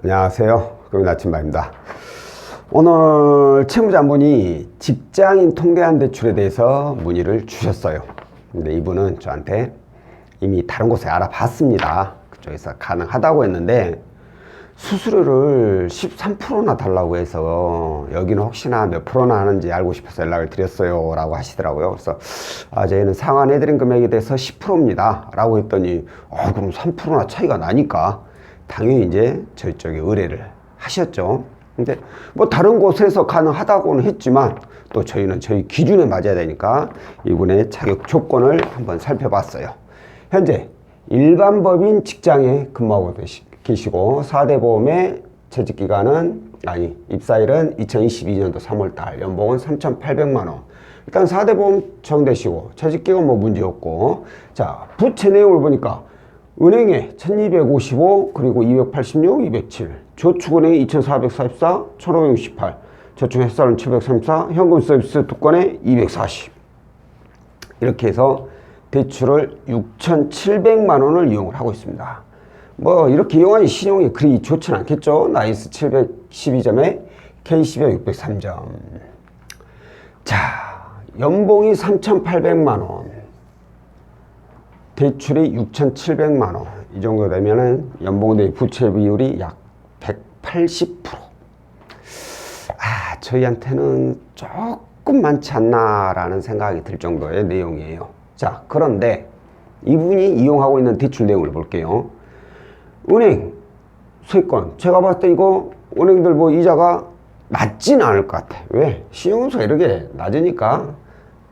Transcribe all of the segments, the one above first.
안녕하세요. 금일 아침마입니다. 오늘 채무자분이 직장인 통계한 대출에 대해서 문의를 주셨어요. 근데 이분은 저한테 이미 다른 곳에 알아봤습니다. 그쪽에서 가능하다고 했는데 수수료를 13%나 달라고 해서 여기는 혹시나 몇 프로나 하는지 알고 싶어서 연락을 드렸어요 라고 하시더라고요 그래서 아 저희는 상환해드린 금액에 대해서 10%입니다 라고 했더니 아 그럼 3%나 차이가 나니까 당연히 이제 저희 쪽에 의뢰를 하셨죠. 근데 뭐 다른 곳에서 가능하다고는 했지만 또 저희는 저희 기준에 맞아야 되니까 이분의 자격 조건을 한번 살펴봤어요. 현재 일반 법인 직장에 근무하고 계시- 계시고 4대 보험의 재직 기간은 아니 입사일은 2022년도 3월달 연봉은 3,800만 원. 일단 4대 보험 적용되시고 재직 기간 뭐 문제 없고. 자 부채 내용을 보니까 은행에 1255 그리고 286, 207 저축은행에 2444, 1568 저축회사는 734 현금 서비스 두 건에 240 이렇게 해서 대출을 6,700만 원을 이용을 하고 있습니다. 뭐 이렇게 이용하니 신용이 그리 좋지는 않겠죠. 나이스 712점에 K10에 603점. 자, 연봉이 3,800만 원. 대출이 6,700만 원. 이 정도 되면은 연봉 대 부채 비율이 약 180%. 아, 저희한테는 조금 많지 않나라는 생각이 들 정도의 내용이에요. 자, 그런데 이분이 이용하고 있는 대출 내용을 볼게요. 은행 세건 제가 봤을 때 이거 은행들 뭐 이자가 낮지는 않을 것 같아. 왜? 신용수가 이렇게 낮으니까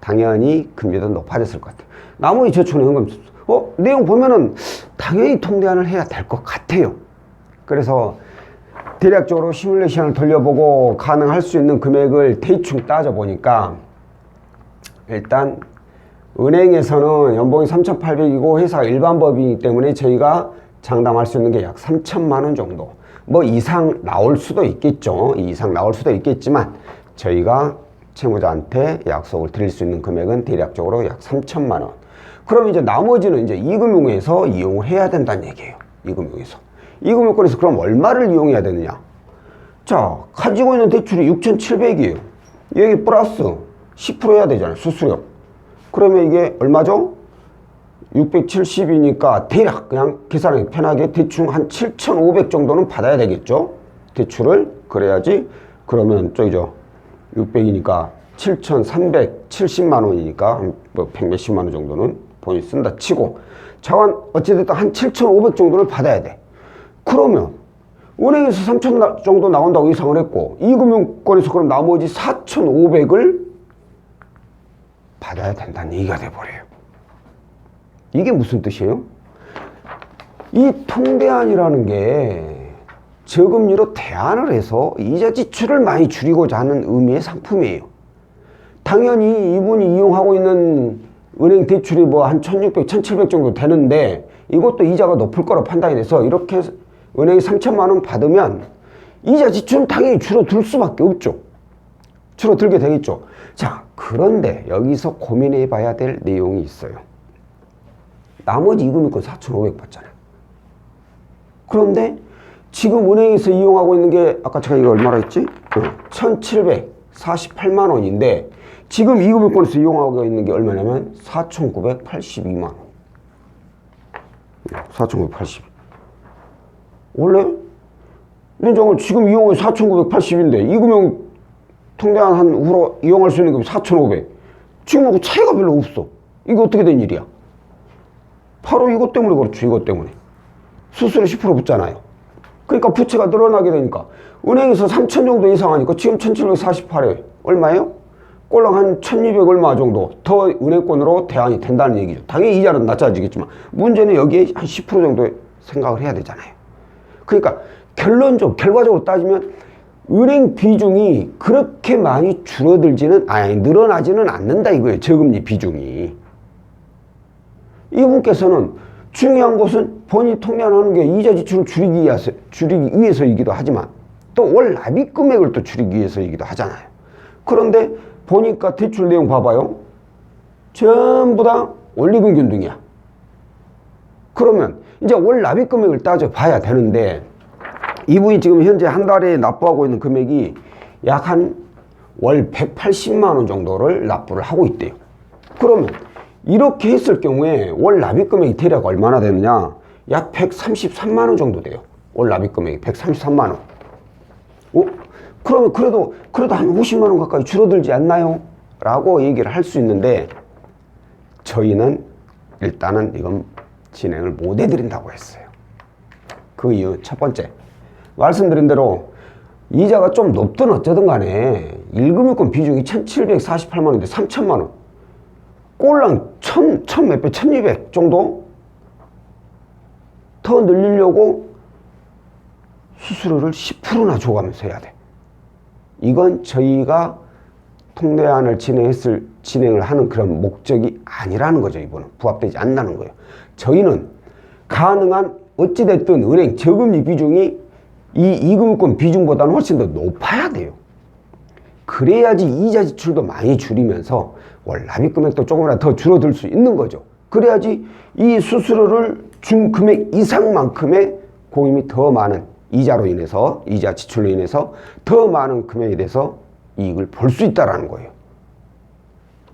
당연히 금리도 높아졌을 것 같아. 나머지 저축은 현금 어 내용 보면은 당연히 통대안을 해야 될 것 같아요. 그래서 대략적으로 시뮬레이션을 돌려보고 가능할 수 있는 금액을 대충 따져보니까 일단 은행에서는 연봉이 3,800이고 회사가 일반 법이기 때문에 저희가 장담할 수 있는 게 약 3천만 원 정도. 뭐 이상 나올 수도 있겠죠. 이상 나올 수도 있겠지만 저희가 채무자한테 약속을 드릴 수 있는 금액은 대략적으로 약 3천만 원. 그럼 이제 나머지는 이제 이금융에서 이용을 해야 된다는 얘기예요. 이금융에서. 이금융권에서 그럼 얼마를 이용해야 되느냐? 자, 가지고 있는 대출이 6,700이에요. 여기 플러스 10% 해야 되잖아요. 수수료. 그러면 이게 얼마죠? 670이니까 대략 그냥 계산하기 편하게 대충 한 7,500 정도는 받아야 되겠죠? 대출을 그래야지 그러면 저기죠 600이니까 7,370만 원이니까 뭐 100 몇십만 원 정도는 본인이 쓴다 치고 자원 어찌됐든 한 7,500 정도를 받아야 돼 그러면 은행에서 3,000 정도 나온다고 예상을 했고 이금융권에서 그럼 나머지 4,500을 받아야 된다는 얘기가 돼버려요 이게 무슨 뜻이에요? 이 통대안이라는 게 저금리로 대안을 해서 이자 지출을 많이 줄이고자 하는 의미의 상품이에요. 당연히 이분이 이용하고 있는 은행 대출이 뭐 한 1600, 1700 정도 되는데 이것도 이자가 높을 거라 판단이 돼서 이렇게 은행이 3천만 원 받으면 이자 지출은 당연히 줄어들 수밖에 없죠. 줄어들게 되겠죠. 자, 그런데 여기서 고민해 봐야 될 내용이 있어요. 나머지 이금융권 4,500 받잖아요. 그런데 지금 은행에서 이용하고 있는 게 아까 제가 이거 얼마나 했지? 1,748만 원인데 지금 이 금융권에서 이용하고 있는 게 얼마냐면 4,982만 원. 4,980. 원래 민정을 지금 이용은 4,980인데 이 금융 통대한 한 후로 이용할 수 있는 게 4,500. 지금하고 차이가 별로 없어. 이게 어떻게 된 일이야? 바로 이것 때문에 그렇죠. 이것 때문에. 수수료 10% 붙잖아요. 그러니까 부채가 늘어나게 되니까 은행에서 3천 정도 이상 하니까 지금 1748에 얼마예요? 꼴랑 한 1200 얼마 정도 더 은행권으로 대안이 된다는 얘기죠. 당연히 이자는 낮아지겠지만 문제는 여기에 한 10% 정도 생각을 해야 되잖아요. 그러니까 결론적 결과적으로 따지면 은행 비중이 그렇게 많이 줄어들지는 아니 늘어나지는 않는다 이거예요. 저금리 비중이. 이분께서는 중요한 것은 본인이 통장하는 게 이자 지출을 줄이기 위해서, 줄이기 위해서이기도 하지만 또 월 납입 금액을 또 줄이기 위해서이기도 하잖아요. 그런데 보니까 대출 내용 봐봐요. 전부 다 원리금 균등이야. 그러면 이제 월 납입 금액을 따져 봐야 되는데 이분이 지금 현재 한 달에 납부하고 있는 금액이 약 한 월 180만 원 정도를 납부를 하고 있대요. 그러면 이렇게 했을 경우에 월 납입 금액이 대략 얼마나 되느냐? 약 133만 원 정도 돼요. 월 납입 금액이 133만 원. 어? 그러면 그래도 그래도 한 50만 원 가까이 줄어들지 않나요? 라고 얘기를 할 수 있는데 저희는 일단은 이건 진행을 못 해드린다고 했어요. 그 이유 첫 번째 말씀드린 대로 이자가 좀 높든 어쩌든 간에 1금융권 비중이 1748만 원인데 3천만 원 꼴랑 1000, 1000몇 배, 1200 정도 더 늘리려고 수수료를 10%나 줘가면서 해야 돼. 이건 저희가 통례안을 진행했을, 진행을 하는 그런 목적이 아니라는 거죠, 이번은. 부합되지 않는다는 거예요. 저희는 가능한 어찌됐든 은행 저금리 비중이 이 이금융권 비중보다는 훨씬 더 높아야 돼요. 그래야지 이자 지출도 많이 줄이면서 월 납입 금액도 조금이라도 더 줄어들 수 있는 거죠. 그래야지 이 수수료를 준 금액 이상만큼의 공임이 더 많은 이자로 인해서 이자 지출로 인해서 더 많은 금액에 대해서 이익을 볼 수 있다라는 거예요.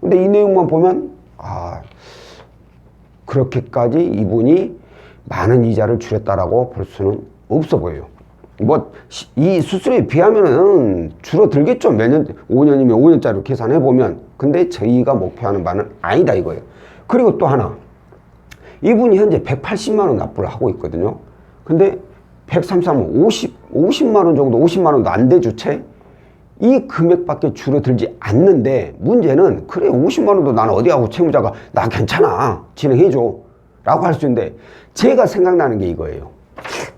근데 이 내용만 보면 아 그렇게까지 이분이 많은 이자를 줄였다라고 볼 수는 없어 보여요. 뭐 이 수수료에 비하면은 줄어들겠죠. 몇 년, 5년이면 5년짜리로 계산해 보면. 근데 저희가 목표하는 바는 아니다 이거예요. 그리고 또 하나. 이분이 현재 180만 원 납부를 하고 있거든요. 근데 133만 50 50만 원 정도 50만 원도 안 되죠, 채. 이 금액밖에 줄어들지 않는데 문제는 그래 50만 원도 나는 어디 하고 채무자가 나 괜찮아 진행해줘 라고 할 수 있는데 제가 생각나는 게 이거예요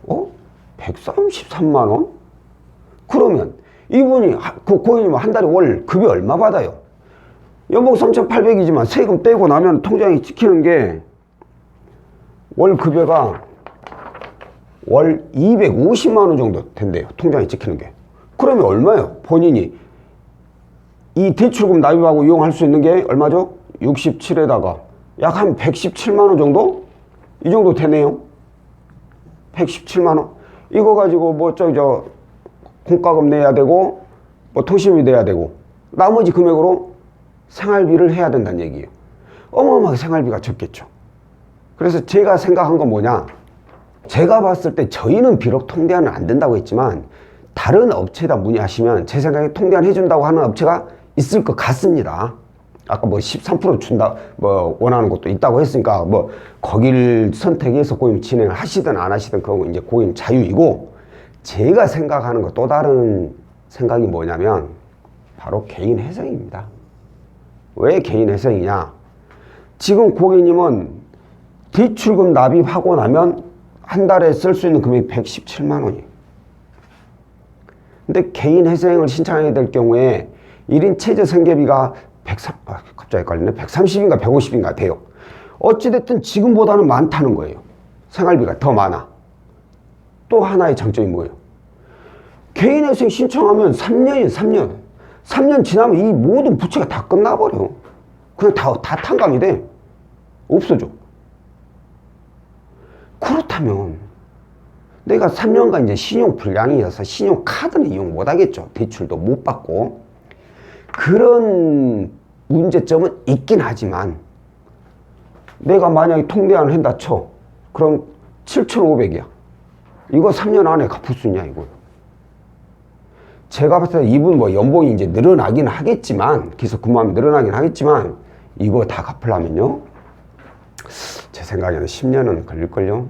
어? 133만 원? 그러면 이분이 하- 그 고객님 한 달에 월 급여 얼마 받아요? 연봉 3,800이지만 세금 떼고 나면 통장에 찍히는 게 월 급여가 월 250만 원 정도 된대요. 통장에 찍히는 게. 그러면 얼마예요? 본인이 이 대출금 납입하고 이용할 수 있는 게 얼마죠? 67에다가 약 한 117만 원 정도? 이 정도 되네요. 117만 원. 이거 가지고 뭐 저기 저 공과금 내야 되고 뭐 통신비 내야 되고 나머지 금액으로 생활비를 해야 된다는 얘기예요. 어마어마하게 생활비가 적겠죠. 그래서 제가 생각한 건 뭐냐? 제가 봤을 때 저희는 비록 통대안은 안 된다고 했지만 다른 업체에다 문의하시면 제 생각에 통대안 해준다고 하는 업체가 있을 것 같습니다. 아까 뭐 13% 준다, 뭐 원하는 것도 있다고 했으니까 뭐 거기를 선택해서 고임 진행을 하시든 안 하시든 그건 이제 고임 자유이고 제가 생각하는 거또 다른 생각이 뭐냐면 바로 개인 회생입니다. 왜 개인 회생이냐? 지금 고객님은 대출금 납입하고 나면 한 달에 쓸 수 있는 금액이 117만 원이에요. 근데 개인 회생을 신청하게 될 경우에 1인 최저 생계비가 103, 아, 갑자기 헷갈리네. 130인가 150인가 돼요. 어찌됐든 지금보다는 많다는 거예요. 생활비가 더 많아. 또 하나의 장점이 뭐예요? 개인 회생 신청하면 3년이에요, 3년. 3년 지나면 이 모든 부채가 다 끝나버려. 그냥 다, 다 탕감이 돼. 없어져. 그렇다면 내가 3년간 이제 신용 불량이어서 신용 카드는 이용 못 하겠죠. 대출도 못 받고. 그런 문제점은 있긴 하지만 내가 만약에 통대안을 한다 쳐. 그럼 7,500이야. 이거 3년 안에 갚을 수 있냐 이거. 제가 봤을 때 이분 뭐 연봉이 이제 늘어나긴 하겠지만 기속 근무하면 늘어나긴 하겠지만 이거 다 갚으려면요. 제 생각에는 10년은 걸릴걸요.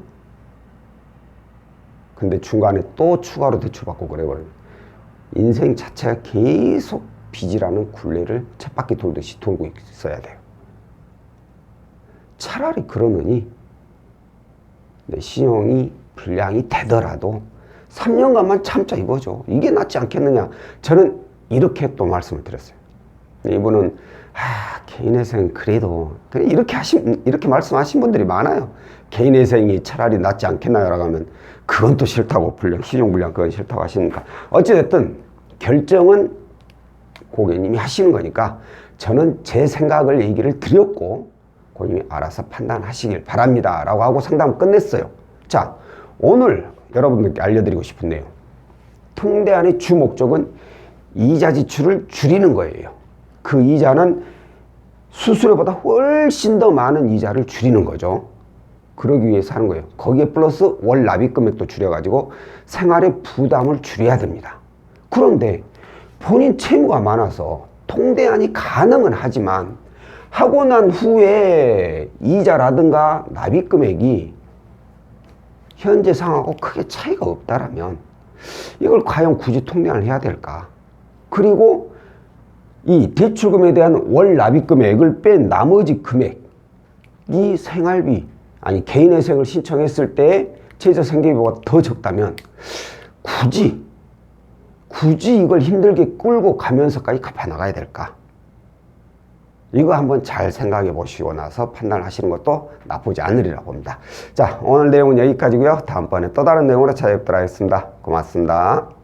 근데 중간에 또 추가로 대출받고 그래버려요. 인생 자체가 계속 빚이라는 굴레를 쳇바퀴 돌듯이 돌고 있어야 돼요. 차라리 그러느니 내 신용이 불량이 되더라도 3년간만 참자 이거죠. 이게 낫지 않겠느냐. 저는 이렇게 또 말씀을 드렸어요. 이분은 아, 개인회생 그래도 그래 이렇게 하신 이렇게 말씀하신 분들이 많아요. 개인회생이 차라리 낫지 않겠나요라고 하면 그건 또 싫다고 불량 신용 불량 그건 싫다고 하시니까 어찌 됐든 결정은 고객님이 하시는 거니까 저는 제 생각을 얘기를 드렸고 고객님이 알아서 판단하시길 바랍니다라고 하고 상담 끝냈어요. 자 오늘 여러분들께 알려드리고 싶은 내용 통대안의 주 목적은 이자 지출을 줄이는 거예요. 그 이자는 수수료보다 훨씬 더 많은 이자를 줄이는 거죠. 그러기 위해서 하는 거예요. 거기에 플러스 월 납입 금액도 줄여가지고 생활의 부담을 줄여야 됩니다. 그런데 본인 채무가 많아서 통대안이 가능은 하지만 하고 난 후에 이자라든가 납입 금액이 현재 상황하고 크게 차이가 없다라면 이걸 과연 굳이 통대안을 해야 될까? 그리고 이 대출금에 대한 월 납입 금액을 뺀 나머지 금액, 이 생활비, 아니 개인회생을 신청했을 때 최저 생계비보다 더 적다면 굳이, 굳이 이걸 힘들게 끌고 가면서까지 갚아 나가야 될까? 이거 한번 잘 생각해 보시고 나서 판단하시는 것도 나쁘지 않으리라 봅니다. 자, 오늘 내용은 여기까지고요. 다음번에 또 다른 내용으로 찾아뵙도록 하겠습니다. 고맙습니다.